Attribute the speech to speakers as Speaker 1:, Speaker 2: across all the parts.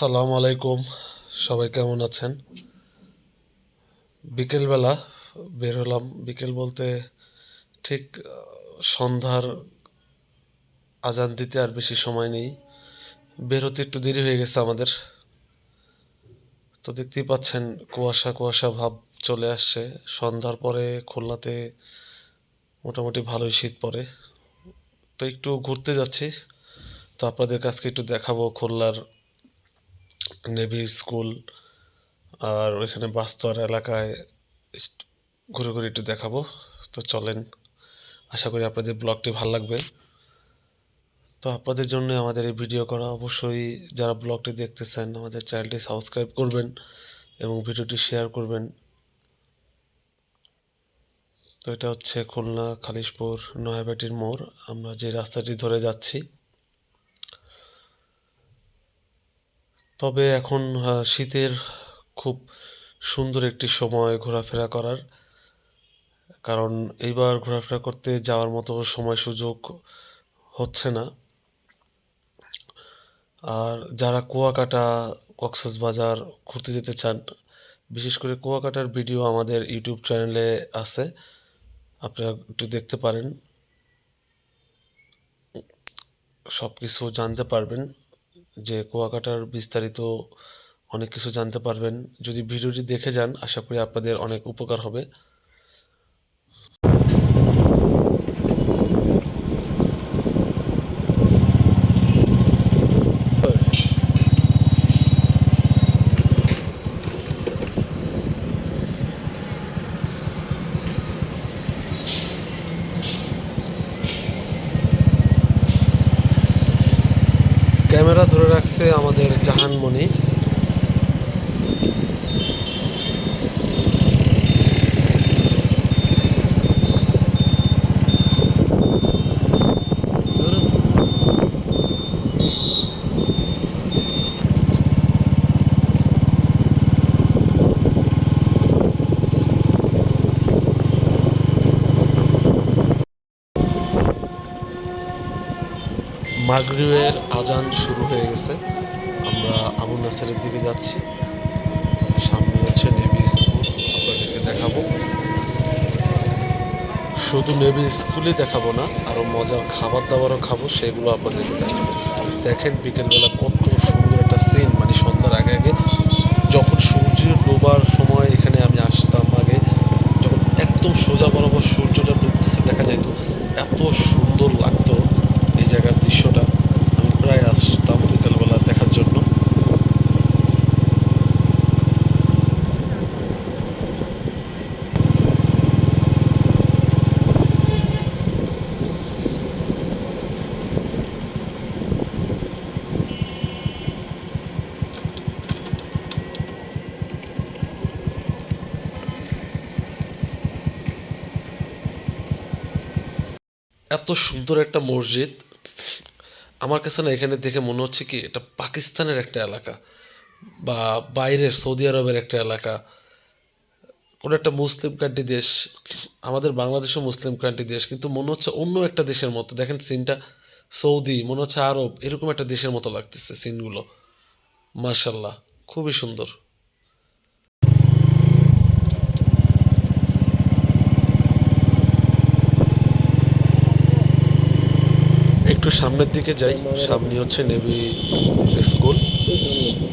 Speaker 1: আসসালামু আলাইকুম। সবাই কেমন আছেন? বিকেলবেলা বের হলাম। বিকেল বলতে ঠিক সন্ধ্যার আজান দিতে আর বেশি সময় নেই। বের হতে একটু দেরি হয়ে গেছে আমাদের। তো দেখতেই পাচ্ছেন কুয়াশা কুয়াশা ভাব চলে আসছে। সন্ধ্যার পরে খুলনাতে মোটামুটি ভালোই শীত পড়ে। তো একটু ঘুরতে যাচ্ছি। তো আপনাদের কাছকে একটু দেখাবো খুলনার নেভি স্কুল আর ওইখানে বাস্তর এলাকায় ঘুরে ঘুরে একটু দেখাবো। তো চলেন, আশা করি আপনাদের ব্লগটি ভালো লাগবে। তো আপনাদের জন্য আমাদের এই ভিডিও করা অবশ্যই, যারা ব্লগটি দেখতেছেন, আমাদের চ্যানেলটি সাবস্ক্রাইব করবেন এবং ভিডিওটি শেয়ার করবেন। তো এটা হচ্ছে খুলনা, খালিশপুর, নয়াবাটির মোড়। আমরা যে রাস্তাটি ধরে যাচ্ছি তবে এখন শীতের খুব সুন্দর একটি সময় ঘোরাফেরা করার। কারণ এইবার ঘোরাফেরা করতে যাওয়ার মতো সময় সুযোগ হচ্ছে না। আর যারা কুয়াকাটা, কক্সবাজার ঘুরতে যেতে চান, বিশেষ করে কুয়াকাটার ভিডিও আমাদের ইউটিউব চ্যানেলে আছে, আপনারা একটু দেখতে পারেন। সব কিছু জানতে পারবেন। যে কুয়াকাটার বিস্তারিত অনেক কিছু জানতে পারবেন। যদি ভিডিওটি দেখে যান, আশা করি আপনাদের অনেক উপকার হবে। ধরে রাখছে আমাদের জাহানমণি। মাগরিবের আজান শুরু হয়ে গেছে। আমরা আবু নাসেরের দিকে যাচ্ছি। সামনে হচ্ছে নেভি স্কুল, আপনাদেরকে দেখাবো। শুধু নেভি স্কুলই দেখাবো না আরও মজার খাবার দাবারও খাব, সেগুলো আপনাদেরকে দেখাবো। দেখেন বিকেলবেলা কত সুন্দর একটা সিন মানে সন্ধ্যার আগে আগে যখন সূর্য ডোবার সময় এখানে আমি আসতাম আগে যখন একদম সোজা বরাবর সূর্যটা ডুবতেছে দেখা যাইত এত সুন্দর লাগতো এই জায়গার দৃশ্যটা আমি প্রায় আসতাম বিকালবেলা দেখার জন্য এত সুন্দর একটা মসজিদ। আমার কাছে না এখানে দেখে মনে হচ্ছে কি এটা পাকিস্তানের একটা এলাকা বা বাইরের সৌদি আরবের একটা এলাকা। কোনো একটা মুসলিম কান্ট্রি দেশ, আমাদের বাংলাদেশও মুসলিম কান্ট্রি দেশ, কিন্তু মনে হচ্ছে অন্য একটা দেশের মতো। দেখেন সিনটা সৌদি, মনে হচ্ছে আরব, এরকম একটা দেশের মতো লাগতেছে সিনগুলো। মার্শাল্লাহ খুবই সুন্দর। একটু সামনের দিকে যাই, সামনে হচ্ছে নেভি স্কুল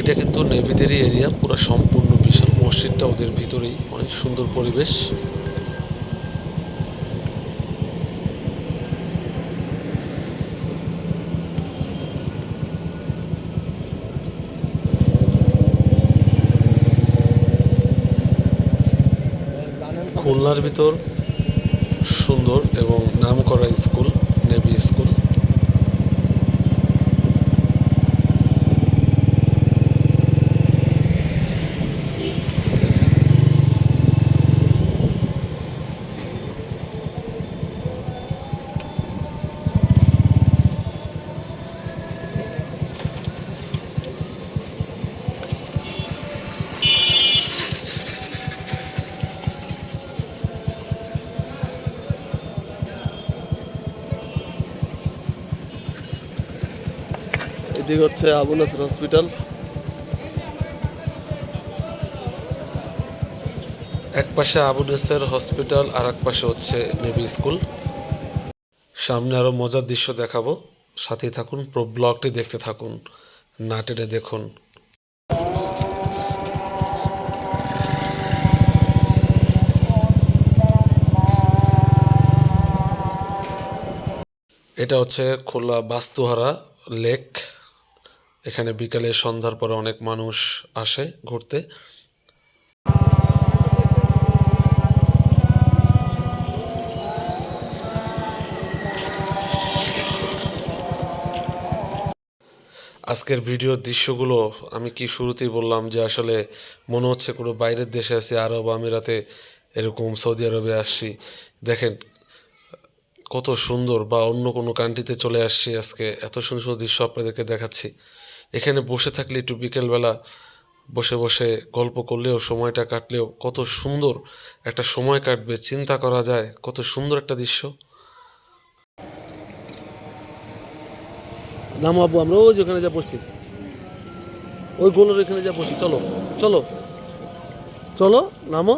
Speaker 1: এটা কিন্তু নেভিদেরই এরিয়া পুরো সম্পূর্ণ বিশাল। মসজিদটা ওদের ভিতরেই, অনেক সুন্দর পরিবেশ। খুলনার ভিতর সুন্দর এবং নাম করা স্কুল নেভি স্কুল
Speaker 2: এটি হচ্ছে আবুনাসর হসপিটাল।
Speaker 3: এক পাশে আবুনেসের হসপিটাল আর এক পাশে হচ্ছে নেভি স্কুল। সামনে আরও মজার দৃশ্য দেখাবো। সাথে থাকুন, প্রো ব্লগটি দেখতে থাকুন, না টেনে দেখুন। এটা হচ্ছে খোলা বাস্তুহারা লেক। এখানে বিকালে সন্ধ্যার পরে অনেক মানুষ আসে ঘুরতে। আজকের ভিডিওর দৃশ্যগুলো আমি কি শুরুতেই বললাম যে আসলে মনে হচ্ছে কোনো বাইরের দেশে আছি, আরব আমিরাতে এরকম সৌদি আরবে আসছি। দেখেন, কত সুন্দর বা অন্য কোনো কান্ট্রিতে চলে আসছি আজকে। এত সুন্দর সুন্দর দৃশ্য আপনাদেরকে দেখাচ্ছি। এখানে বসে থাকলে একটু বিকেলবেলা বসে বসে গল্প করলেও, সময়টা কাটলেও কত সুন্দর একটা সময় কাটবে, চিন্তা করা যায়, কত সুন্দর একটা দৃশ্য।
Speaker 1: নামো আব্বু, আমরা ওই যেখানে যা বসি ওই গোলের এখানে যা বসি চলো চলো চলো, নামো।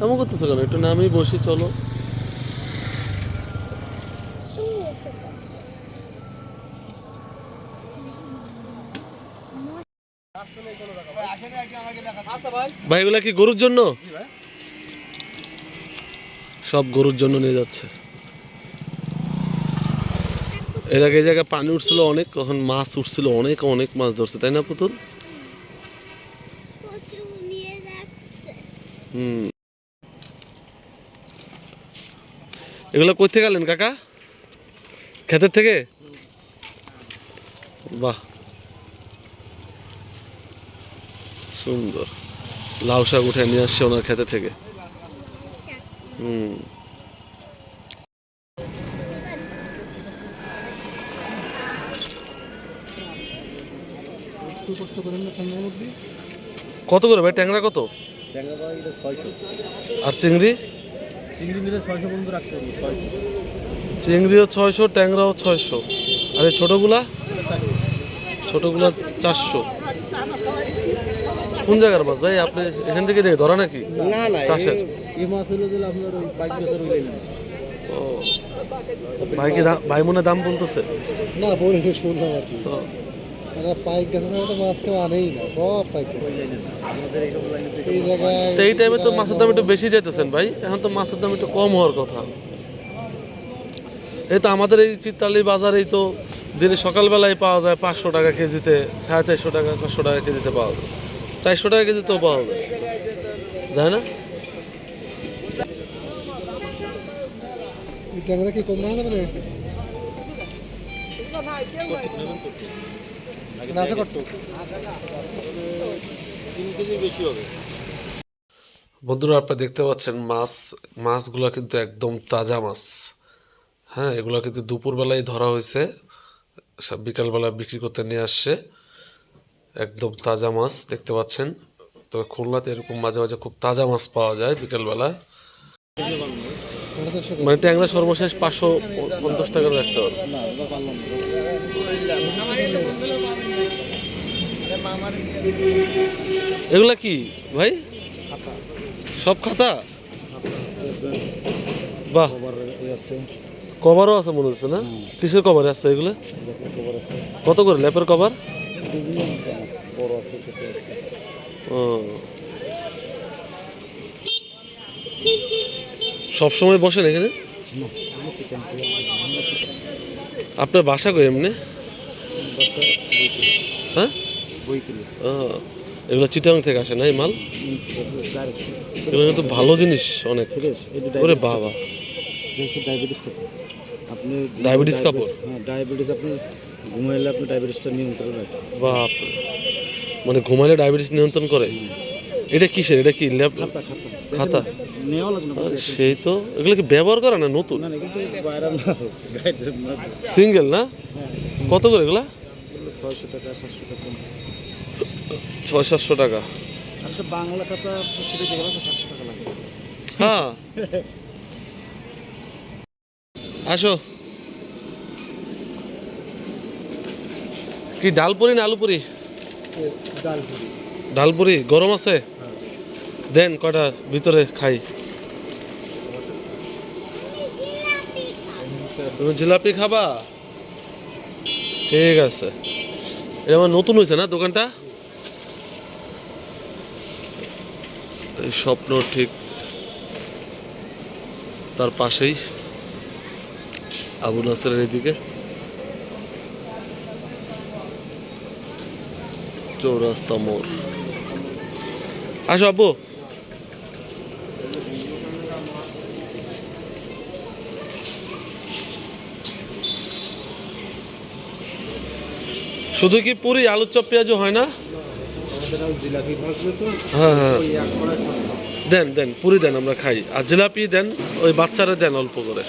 Speaker 1: নামো করতেছো কেন? একটু নামেই বসি, চলো। ভাই, এগুলা কি গরুর জন্য? সব গরুর জন্য নিয়ে যাচ্ছে। এর আগে জায়গায় পানি উঠছিল অনেক তখন মাছ উঠছিল অনেক অনেক মাছ ধরছে, তাই না পুতুল? হুম। এগুলো কই গেলেন কাকা? ক্ষেতের থেকে? বাহ। সুন্দর। লাউ শাক উঠে নিয়ে আসছে ওনার ক্ষেতে থেকে। হুম। কত করে ভাই? ট্যাংরা কত? আর চিংড়ি? চিংড়িও ছয়শো, ট্যাংরাও ছয়শো। আর এই ছোটোগুলা? ছোটোগুলা চারশো। কোন জায়গার মাছ ভাই? আপনি এখান থেকে ধরা নাকি?
Speaker 4: না না
Speaker 1: চাষের?
Speaker 4: এই মাছ হলো দিলে আপনার ওই বাইশ বছর হইলে না
Speaker 1: ভাই কি ভাই মনে দাম বলতেছে?
Speaker 4: না বলে শুনলাম আর কি। মানে পাইক গাছে তো মাছ কেউ আনেই না সব পাইক আমাদের এই জায়গায়
Speaker 1: এই টাইমে তো মাছের দাম একটু বেশি চাইতেছেন ভাই এখন তো মাছের দাম একটু কম হওয়ার কথা। এই তো আমাদের এই চিত্তালি বাজারেই তো দিনে সকালবেলায় পাওয়া যায় পাঁচশো টাকা কেজিতে সাড়ে চারশো টাকা চারশো টাকা কেজিতে পাওয়া যায়। চারশো টাকা কেজি তো পাওয়া যায়। যায় না?
Speaker 4: কি কম যাবে
Speaker 3: বন্ধুরা আপনারা দেখতে পাচ্ছেন মাছ মাছগুলো কিন্তু একদম তাজা মাছ। হ্যাঁ এগুলো কিন্তু দুপুরবেলায় ধরা হয়েছে সব বিকালবেলা বিক্রি করতে নিয়ে আসছে। একদম তাজা মাছ দেখতে পাচ্ছেন। তবে খুলনাতে এরকম মাঝে মাঝে খুব তাজা মাছ পাওয়া যায় বিকেলবেলা।
Speaker 1: মানে ট্যাংরা সর্বশেষ পাঁচশো পঞ্চাশ টাকার একটা। এগুলা কি ভাই? সব খাতা? বাহ। কভারও আছে মনে হচ্ছে না? কিসের কভার আছে এগুলো? কত করে? ল্যাপের কভার? ও। সব সময় বসেন এখানে? আপনার বাসা কই এমনি? হ্যাঁ? এগুলো চিটাং থেকে আসে না এই মাল? এগুলো তো ভালো জিনিস অনেক। ওরে বাবা।
Speaker 4: ডায়াবেটিস কাপড় আপনি
Speaker 1: ডায়াবেটিস কাপড়?
Speaker 4: হ্যাঁ ডায়াবেটিস আপনি ঘুমাইলে আপনি ডায়াবেটিসটা নিয়ন্ত্রণ রাখেন।
Speaker 1: বাপ মানে ঘুমালে ডায়াবেটিস নিয়ন্ত্রণ করে? এটা কিসের? এটা কি ল্যাপ
Speaker 4: খাতা খাতা।
Speaker 1: সেই তো। এগুলো কি ব্যবহার করে না নতুন? সিঙ্গেল না
Speaker 4: হ্যাঁ
Speaker 1: কত করে এগুলা?
Speaker 4: ছয়শো টাকা সাতশো টাকা।
Speaker 1: ছয় সাতশো টাকা
Speaker 4: আচ্ছা বাংলা খাতা
Speaker 1: হ্যাঁ। আসো। কি ডালপুরি না আলুপুরি?
Speaker 4: ডাল পুরি
Speaker 1: ডালপুরি। গরম আছে?
Speaker 2: দেন কটা ভিতরে খাই। তুমি জিলাপি খাবা? ঠিক আছে। আমার নতুন হয়েছে না দোকানটা? স্বপ্ন ঠিক তার পাশেই আবু নাসেরের এদিকে। চৌরাস্তা মোড়। আসো আব্বু শুধু কি পুরি আলুর চপ পেঁয়াজু হয় না?
Speaker 4: জিলাপি ভাজবে তো।
Speaker 2: হ্যাঁ হ্যাঁ। দেন দেন পুরি দেন আমরা খাই। আর জিলাপি দেন ওই বাচ্চারা দেন অল্প করে।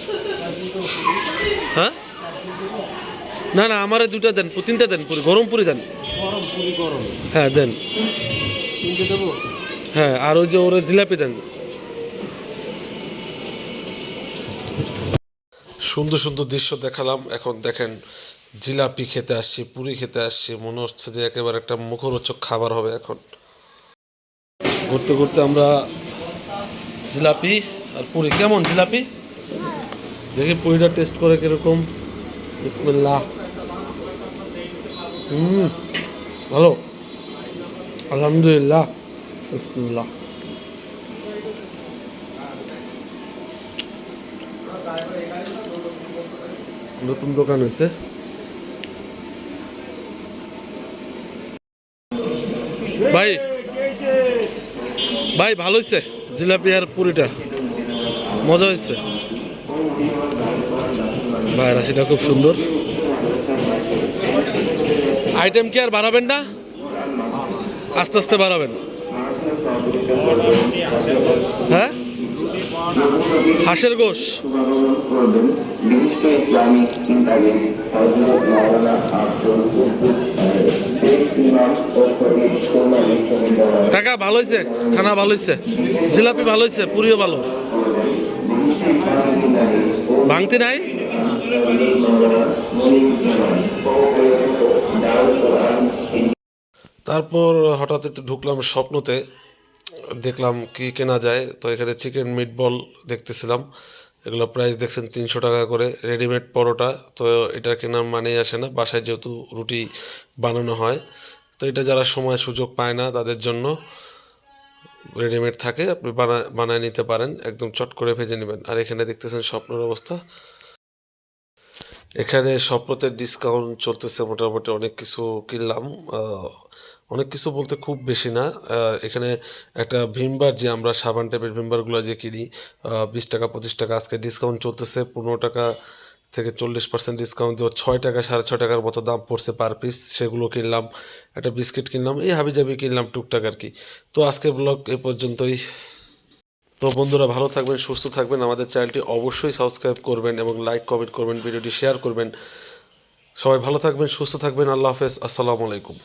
Speaker 2: হ্যাঁ? না না আমারে দুটা দেন তিনটা দেন পুরি গরম পুরি দেন।
Speaker 4: গরম।
Speaker 2: হ্যাঁ দেন।
Speaker 4: তিনটে দেবো?
Speaker 2: হ্যাঁ আর ওই যে ওরা জিলাপি দেন।
Speaker 1: সুন্দর সুন্দর দৃশ্য দেখালাম। এখন দেখেন জিলাপি খেতে আসছি পুরি খেতে আসছি। মনে হচ্ছে যে একেবারে একটা মুখরোচক খাবার হবে এখন।
Speaker 2: ঘুরতে ঘুরতে আমরা জিলাপি আর পুরি। কেমন জিলাপি? দেখি পুরিটা টেস্ট করে কীরকম। বিসমিল্লাহ। হুম। ভালো আলহামদুলিল্লাহ বিসমিল্লাহ নতুন দোকান হয়েছে। ভাই ভাই, ভালো হয়েছে? জিলাপি আর পুরিটা। মজা হয়েছে? ভাই, রাশিটা খুব সুন্দর। আইটেম কি আর বাড়াবেন না? আস্তে আস্তে বাড়াবেন হ্যাঁ? হাঁসের গোশ। কাকা, ভালো হয়েছে খানা ভালো হয়েছে জিলাপি ভালো হয়েছে পুরিও ভালো? ভাঙতি নাই?
Speaker 1: তারপর হঠাৎ একটু ঢুকলাম স্বপ্নতে, দেখলাম কি কেনা যায়। তো এখানে চিকেন মিটবল দেখতেছিলাম। এগুলো প্রাইস দেখছেন তিনশো টাকা করে রেডিমেড পরোটা। তো এটা কেনার মানেই আসে না, বাসায় যেহেতু রুটি বানানো হয়। তো এটা যারা সময় সুযোগ পায় না তাদের জন্য রেডিমেড থাকে, আপনি বানা, বানায় নিতে পারেন। একদম চট করে ভেজে নেবেন। আর এখানে দেখতেছেন স্বপ্নের অবস্থা। এখানে স্বপ্নতে ডিসকাউন্ট চলতেছে মোটামুটি অনেক কিছু কিনলাম। অনেক কিছু বলতে খুব বেশি না। এখানে একটা ভিমবার যে আমরা সাবান টাইপের ভিমবারগুলো যে কিনি বিশ টাকা, পঁচিশ টাকা, আজকে ডিসকাউন্ট চলতেছে পনেরো টাকা থেকে চল্লিশ পার্সেন্ট ডিসকাউন্ট দিয়ে ছয় টাকা, সাড়ে ছয় টাকার মতো দাম পড়ছে পার পিস সেগুলো কিনলাম, একটা বিস্কিট কিনলাম, এই হাবিজাবি কিনলাম টুকটাক আর কি। তো আজকের ব্লগ এ পর্যন্তই। তো বন্ধুরা ভালো থাকবেন, সুস্থ থাকবেন। আমাদের চ্যানেলটি অবশ্যই সাবস্ক্রাইব করবেন এবং লাইক, কমেন্ট করবেন, ভিডিওটি শেয়ার করবেন। সবাই ভালো থাকবেন, সুস্থ থাকবেন। আল্লাহ হাফেজ। আসসালামু আলাইকুম।